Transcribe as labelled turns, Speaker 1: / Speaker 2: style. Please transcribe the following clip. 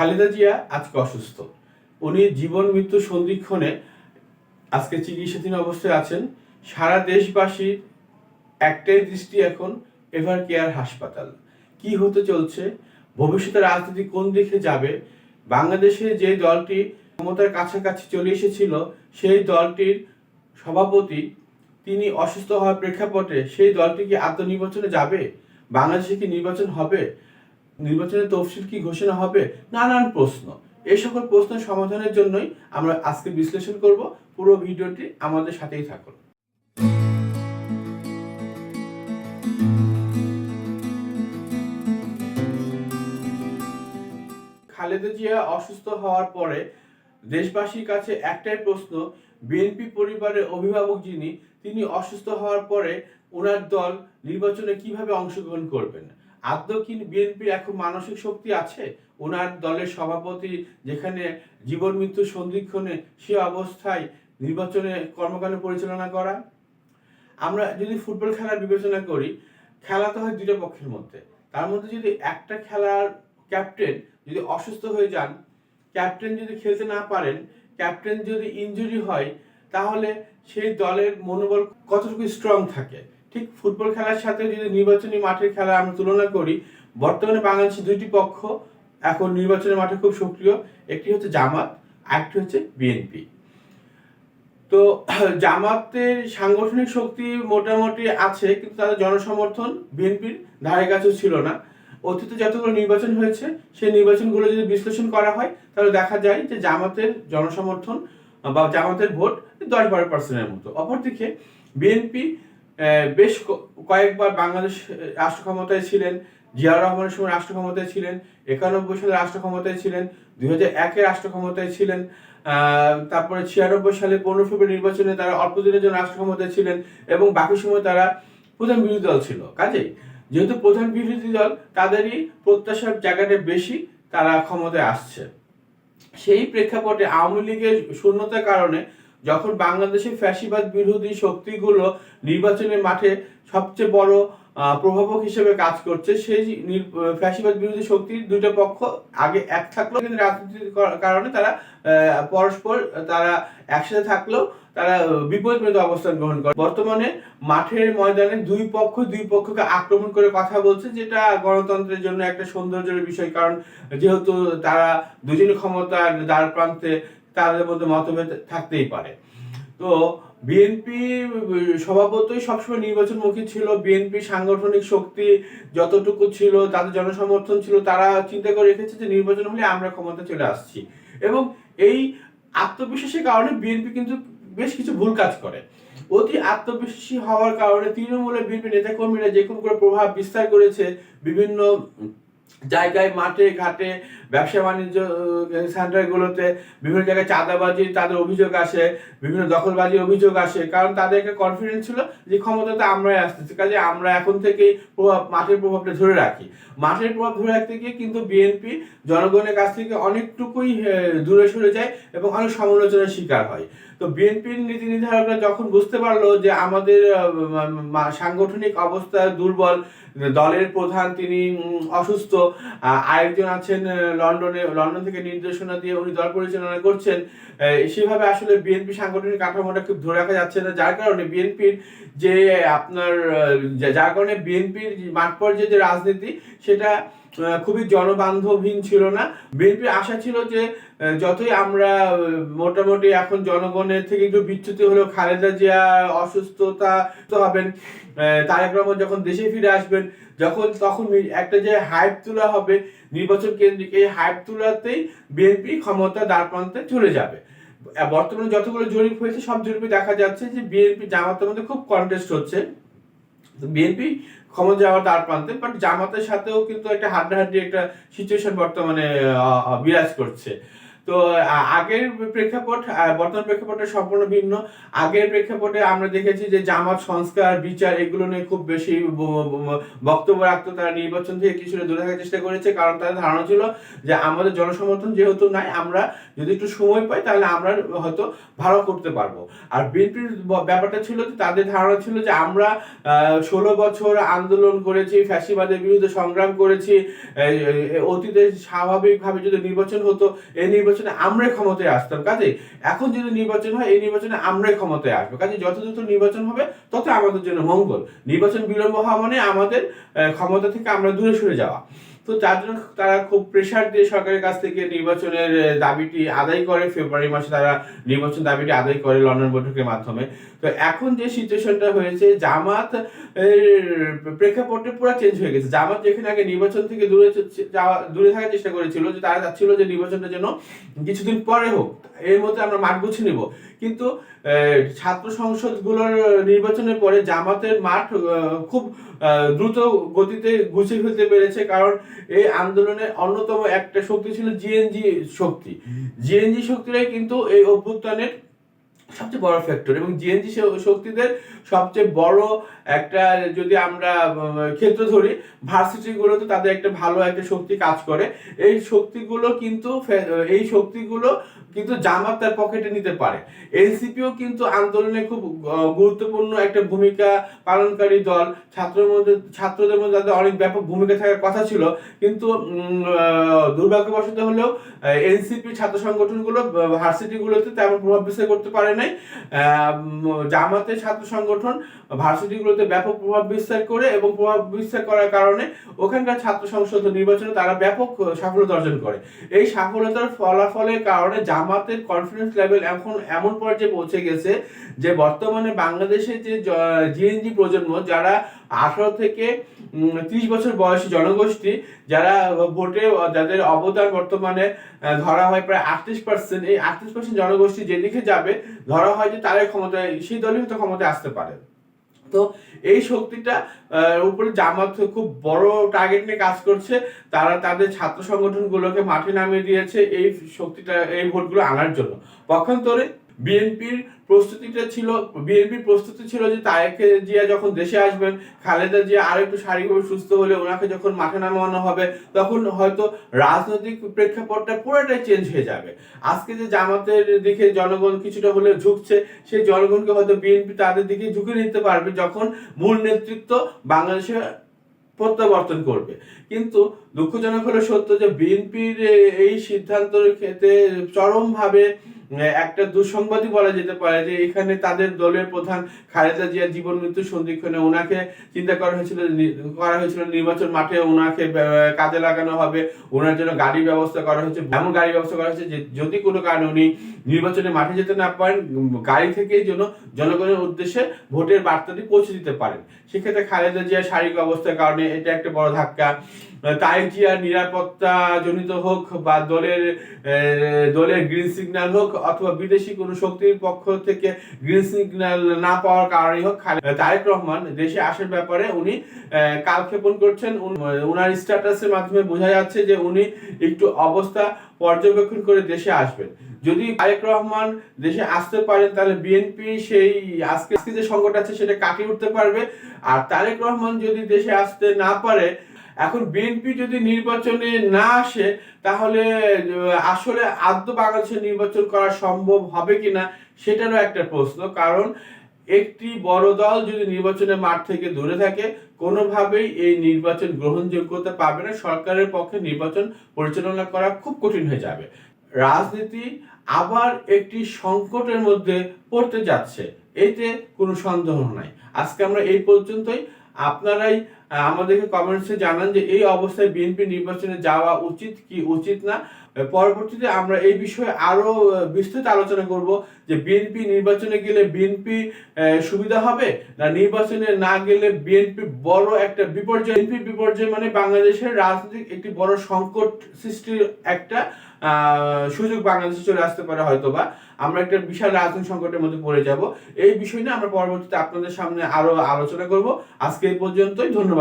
Speaker 1: খালেদা জিয়া আজকে অসুস্থ। উনি জীবন, মৃত্যু সন্ধিক্ষণে আজকে চিকিৎসাধীন অবস্থায় আছেন। সারা দেশবাসীর একটাই দৃষ্টি এখন এভার কেয়ার হাসপাতাল। কি হতে চলছে? ভবিষ্যতে রাজনীতি কোন দিকে যাবে? বাংলাদেশে যে দলটি ক্ষমতার কাছাকাছি চলে এসেছিল, সেই দলটির সভাপতি তিনি অসুস্থ হওয়ার প্রেক্ষাপটে সেই দলটি কি আত্মনির্বাচনে যাবে? বাংলাদেশে কি নির্বাচন হবে? নির্বাচনের তফসিল কি ঘোষণা হবে? নানান প্রশ্ন। এই সকল প্রশ্নের সমাধানের জন্যই আমরা আজকে বিশ্লেষণ করব। পুরো ভিডিওটি আমাদের সাথেই থাকুন। খালেদা জিয়া অসুস্থ হওয়ার পরে দেশবাসীর কাছে একটাই প্রশ্ন, বিএনপি পরিবারের অভিভাবক যিনি, তিনি অসুস্থ হওয়ার পরে ওনার দল নির্বাচনে কীভাবে অংশগ্রহণ করবেন? আদৌ কি বিএনপির এখন মানসিক শক্তি আছে? ওনার দলের সভাপতি যেখানে জীবন, মৃত্যু, সন্ধিক্ষণে সে অবস্থায় নির্বাচনে কর্মকাণ্ড পরিচালনা করা? আমরা যদি ফুটবল খেলার বিবেচনা করি, খেলা তো হয় দুটো পক্ষের মধ্যে। তার মধ্যে যদি একটা খেলার ক্যাপ্টেন যদি অসুস্থ হয়ে যান, ক্যাপ্টেন যদি খেলতে না পারেন, ক্যাপ্টেন যদি ইনজুরি হয়, তাহলে সেই দলের মনোবল কতটুকু স্ট্রং থাকে? ঠিক ফুটবল খেলার সাথে যদি নির্বাচনী মাঠের খেলা আমরা তুলনা করি, বর্তমানে বাংলাদেশের দুইটি পক্ষ এখন নির্বাচনের মাঠে খুব সক্রিয়। একটি হচ্ছে জামাত, আরেকটি হচ্ছে বিএনপি। তো জামাতের সাংগঠনিক শক্তি মোটামুটি আছে, কিন্তু তাদের জনসমর্থন বিএনপির ধারে কাছেও ছিল না। অতীতে যতগুলো নির্বাচন হয়েছে, সেই নির্বাচনগুলো যদি বিশ্লেষণ করা হয়, তাহলে দেখা যায় যে জামাতের জনসমর্থন বা জামাতের ভোট দশ বারো পার্সেন্টের মতো। অপরদিকে বিএনপি বেশ কয়েকবার বাংলাদেশ রাষ্ট্র ক্ষমতায় ছিলেন, জিয়াউর রহমানের সময় রাষ্ট্র ক্ষমতায় ছিলেন, একানব্বই সালে রাষ্ট্র ক্ষমতায় ছিলেন, দুই হাজার একে রাষ্ট্র ক্ষমতায় ছিলেন তারপরে ছিয়ানব্বই সালে পনেরো ফেব্রুয়ারি নির্বাচনে তারা অল্প দিনের জন্য রাষ্ট্র ক্ষমতায় ছিলেন এবং বাকি সময় তারা প্রধান বিরোধী দল ছিল। কাজেই যেহেতু প্রধান বিরোধী দল, তাদেরই প্রত্যাশার জায়গাটা বেশি, তারা ক্ষমতায় আসছে। সেই প্রেক্ষাপটে আওয়ামী লীগের শূন্যতার কারণে যখন বাংলাদেশের ফ্যাসিবাদ বিরোধী শক্তিগুলো নির্বাচনের মাঠে সবচেয়ে বড় প্রভাবক হিসেবে কাজ করছে, সেই ফ্যাসিবাদ বিরোধী শক্তির দুটো পক্ষ আগে এক থাকলেও কিন্তু রাজনীতির কারণে তারা পরস্পর তারা একসাথে থাকলেও তারা বিপরীত অবস্থান গ্রহণ করে। বর্তমানে মাঠের ময়দানে দুই পক্ষ, দুই পক্ষকে আক্রমণ করে কথা বলছে, যেটা গণতন্ত্রের জন্য একটা সৌন্দর্যের বিষয়, কারণ যেহেতু তারা দুজনই ক্ষমতার দ্বার প্রান্তে তাদের মধ্যে মতভেদ থাকতেই পারে। তো বিএনপি স্বভাবতই সবসময় নির্বাচনমুখী ছিল। বিএনপি সাংগঠনিক শক্তি যতটুকু ছিল, তাদের জনসমর্থন ছিল, তারা চিন্তা করে রেখেছে যে নির্বাচন হলে আমরা ক্ষমতা চলে আসছি। এবং এই আত্মবিশ্বাসের কারণে বিএনপি কিন্তু বেশ কিছু ভুল কাজ করে। অতি আত্মবিশ্বাসী হওয়ার কারণে তৃণমূলের বিএনপি নেতাকর্মীরা যে কোনো করে প্রভাব বিস্তার করেছে বিভিন্ন জায়গায় মাঠে, ঘাটে, ব্যবসা, বাণিজ্য সেন্টারগুলোতে বিভিন্ন জায়গায় চাঁদাবাজি, তাদের অভিযোগ আসে, বিভিন্ন দখলবাজির অভিযোগ আসে। কারণ তাদেরকে কনফিডেন্স ছিল যে ক্ষমতাতে আমরাই আসতেছি। কাজে আমরা এখন থেকেই প্রভাব, মাঠের প্রভাবটা ধরে রাখি। মাঠের প্রভাব ধরে রাখতে গিয়ে কিন্তু বিএনপি জনগণের কাছ থেকে অনেকটুকুই দূরে সরে যায় এবং অনেক সমালোচনার শিকার হয়। তো বিএনপির নীতি নির্ধারকরা যখন বুঝতে পারল যে আমাদের সাংগঠনিক অবস্থা দুর্বল, দলের প্রধান তিনি অসুস্থ আরেকজন আছেন লন্ডনে, লন্ডন থেকে নির্দেশনা দিয়ে উনি দল পরিচালনা করছেন সেভাবে আসলে বিএনপি সাংগঠনিক কাঠামোটা খুব ধরে রাখা যাচ্ছে না, যার কারণে বিএনপির যে, আপনার যার কারণে বিএনপির মাঠ পর্যায়ে যে রাজনীতি, সেটা খুবই জনবান্ধবহীন ছিল না। বিএনপির আশা ছিল যে যতই আমরা মোটামুটি এখন জনগণের থেকে একটু বিচ্যুতি হলেও খালেদা জিয়া অসুস্থতা হবেন তারেক রহমান যখন দেশে ফিরে আসবেন, যখন তখন একটা যে হাইপ তোলা হবে নির্বাচন কেন্দ্রিক, এই হাইপ তোলাতেই বিএনপি ক্ষমতা দ্বার প্রান্তে চলে যাবে। বর্তমানে যতগুলো জরিপ হয়েছে, সব জরিপে দেখা যাচ্ছে যে বিএনপি জামাতের মধ্যে খুব কন্টেস্ট হচ্ছে। বিএনপি ক্ষমতা যাওয়া তার প্রান্তে বাট জামাতের সাথেও কিন্তু একটা হাড্ডাহাড্ডি একটা সিচুয়েশন বর্তমানে বিরাজ করছে। তো আগের প্রেক্ষাপট বর্তমান প্রেক্ষাপটটা সম্পূর্ণ ভিন্ন। আগের প্রেক্ষাপটে আমরা দেখেছি যে জামাত সংস্কার, বিচার এগুলো নিয়ে খুব বেশি বক্তব্য রাখতো। তারা নির্বাচন থেকে কিছুটা দূরে থাকার চেষ্টা করেছে। কারণ তাদের ধারণা ছিল যে আমাদের জনসমর্থন যেহেতু নাই, আমরা যদি একটু সময় পাই, তাহলে আমরা হয়তো ভালো করতে পারব। আর বিএনপির ব্যাপারটা ছিল যে তাদের ধারণা ছিল যে আমরা ষোলো বছর আন্দোলন করেছি, ফ্যাসিবাদের বিরুদ্ধে সংগ্রাম করেছি অতীতে স্বাভাবিকভাবে যদি নির্বাচন হতো, এই নির্বাচনে আমরাই ক্ষমতায় আসতাম। কাজে এখন যেহেতু নির্বাচন হয়, এই নির্বাচনে আমরাই ক্ষমতায় আসব। কাজে যত দ্রুত নির্বাচন হবে তত আমাদের জন্য মঙ্গল। নির্বাচন বিলম্ব হওয়া মানে আমাদের ক্ষমতা থেকে আমরা দূরে সরে যাওয়া। তো তার জন্য তারা খুব প্রেশার দিয়ে সরকারের কাছ থেকে নির্বাচনের দাবিটি আদায় করে। ফেব্রুয়ারি মাসে তারা নির্বাচন দাবিটি আদায় করে লন্ডন বৈঠকের মাধ্যমে। তো এখন যে সিচুয়েশনটা হয়েছে, জামাত প্রেক্ষাপটে পুরো চেঞ্জ হয়ে গেছে। জামাত যেখানে আগে নির্বাচন থেকে দূরে যাওয়া, দূরে থাকার চেষ্টা করেছিল যে তারা চাচ্ছিল যে নির্বাচনটা যেন কিছুদিন পরে হোক। এর মধ্যে আমরা মাঠ গুছিয়ে নিব। কিন্তু ছাত্র সংসদগুলোর নির্বাচনের পরে জামাতের মাঠ খুব দ্রুত গতিতে গুছিয়ে ফেলতে পেরেছে কারণ এই আন্দোলনে অন্যতম একটা শক্তি ছিল জিএনজি শক্তি। জিএনজি শক্তিরাই কিন্তু এই অভ্যুত্থানের সবচেয়ে বড় ফ্যাক্টর এবং জিএনজি শক্তিদের সবচেয়ে বড় একটা যদি আমরা ক্ষেত্র ধরি ভার্সিটিগুলোতে তাদের একটা ভালো একটা শক্তি কাজ করে। এই শক্তিগুলো কিন্তু এই শক্তিগুলো কিন্তু জামাত তার পকেটে নিতে পারে। এনসিপিও কিন্তু আন্দোলনে খুব গুরুত্বপূর্ণ একটা ভূমিকা পালনকারী দল। ছাত্রের মধ্যে, ছাত্রদের মধ্যে তাদের অনেক ব্যাপক ভূমিকা থাকার কথা ছিল। কিন্তু দুর্ভাগ্যবশত হলেও এনসিপি ছাত্র সংগঠনগুলো ভার্সিটিগুলোতে তেমন প্রভাব বিস্তার করতে পারে নাই। আহ, জামাতের ছাত্র সংগঠন ভার্সিটিগুলোতে ব্যাপক প্রভাব বিস্তার করে এবং প্রভাব বিস্তার করার কারণে ওখানকার ছাত্র সংসদ নির্বাচনে তারা ব্যাপক সাফল্যতা অর্জন করে। এই সফলতার ফলাফলের কারণে জামাতের কনফিডেন্স লেভেল এখন এমন পর্যায়ে পৌঁছে গেছে যে বর্তমানে বাংলাদেশে যে জিএনজি প্রজন্ম যারা আঠারো থেকে ত্রিশ বছর বয়সী জনগোষ্ঠী যারা ভোটে, যাদের অবদান বর্তমানে ধরা হয় প্রায় আটত্রিশ পার্সেন্ট এই আটত্রিশ পার্সেন্ট জনগোষ্ঠী যেদিকে যাবে, ধরা হয় যে তারাই ক্ষমতায়, সেই দলই হয়তো ক্ষমতায় আসতে পারে। তো এই শক্তিটা উপরে জামাত খুব বড় টার্গেট নিয়ে কাজ করছে। তারা তাদের ছাত্র সংগঠনগুলোকে মাঠে নামিয়ে দিয়েছে এই শক্তিটা, এই ভোটগুলো আনার জন্য। পক্ষান্তরে বিএনপির প্রস্তুতিটা ছিল বিএনপির প্রস্তুতি ছিল যে তারেক জিয়া যখন দেশে আসবেন, খালেদা জিয়া আর একটু শারীরিকভাবে সুস্থ হলে ওনাকে যখন মাঠে নামানো হবে, তখন হয়তো রাজনৈতিক প্রেক্ষাপটটা পুরোটাই চেঞ্জ হয়ে যাবে। আজকে যে জামাতের দিকে জনগণ কিছুটা হলে ঝুঁকছে, সেই জনগণকে হয়তো বিএনপি তাদের দিকে ঝুঁকে নিতে পারবে যখন মূল নেতৃত্ব বাংলাদেশে প্রত্যাবর্তন করবে। কিন্তু দুঃখজনক হলো সত্য যে বিএনপির এই সিদ্ধান্তের ক্ষেত্রে চরমভাবে একটা দুঃসংবাদই বলা যেতে পারে যে এখানে তাদের দলের প্রধান খালেদা জিয়ার জীবন মৃত্যু সন্ধিক্ষণে ওনাকে চিন্তা করা হয়েছিল করা হয়েছিল নির্বাচন মাঠে ওনাকে কাজে লাগানো হবে, ওনার জন্য গাড়ির ব্যবস্থা করা হয়েছে, এমন গাড়ির ব্যবস্থা করা হয়েছে যে যদি কোনো কারণে উনি নির্বাচনে মাঠে যেতে না পারেন গাড়ি থেকেই যেন জনগণের উদ্দেশ্যে ভোটের বার্তাটি পৌঁছে দিতে পারেন। সেক্ষেত্রে খালেদা জিয়ার শারীরিক অবস্থার কারণে এটা একটা বড় ধাক্কা। তাই জিয়ার নিরাপত্তা জনিত হোক বা দলের দলের গ্রিন সিগন্যাল হোক অথবা বিদেশি কোনো শক্তির পক্ষ থেকে গ্রিন সিগন্যাল না পাওয়ার কারণেই হোক তারেক রহমান দেশে আসার ব্যাপারে উনি কালক্ষেপণ করছেন। ওনার স্ট্যাটাসের মাধ্যমে বোঝা যাচ্ছে যে উনি একটু অবস্থা পর্যবেক্ষণ করে দেশে আসবেন। যদি তারেক রহমান দেশে আসতে পারেন, তাহলে বিএনপি সেই আজকে যে সংকট আছে সেটা কাটিয়ে উঠতে পারবে। আর তারেক রহমান যদি দেশে আসতে না পারে এখন বিএনপি যদি নির্বাচনে না আসে, তাহলে আসলে আদ্য বাংলাদেশে নির্বাচন করা সম্ভব হবে কিনা সেটারও একটা প্রশ্ন। কারণ একটি বড় দল যদি নির্বাচনের মাঠ থেকে দূরে থাকে, কোনোভাবেই এই নির্বাচন গ্রহণযোগ্যতা পাবে না। সরকারের পক্ষে নির্বাচন পরিচালনা করা খুব কঠিন হয়ে যাবে। রাজনীতি আবার একটি সংকটের মধ্যে পড়তে যাচ্ছে। এতে কোনো সন্দেহ নাই। আজকে আমরা এই পর্যন্তই। আপনারাই আমাদেরকে কমেন্টসে জানান যে এই অবস্থায় বিএনপি নির্বাচনে যাওয়া উচিত কি উচিত না। পরবর্তীতে আমরা এই বিষয়ে আরও আহ, বিস্তৃত আলোচনা করব যে বিএনপি নির্বাচনে গেলে বিএনপি সুবিধা হবে না নির্বাচনে না গেলে বিএনপি বড় একটা বিপর্যয়? বিএনপি বিপর্যয় মানে বাংলাদেশের রাজনৈতিক একটি বড় সংকট সৃষ্টির একটা সুযোগ বাংলাদেশে চলে আসতে পারে হয়তোবা। আমরা একটা বিশাল রাজনৈতিক সংকটের মধ্যে পড়ে যাব। এই বিষয় নিয়ে আমরা পরবর্তীতে আপনাদের সামনে আরও আলোচনা করব। আজকে এই পর্যন্তই, ধন্যবাদ।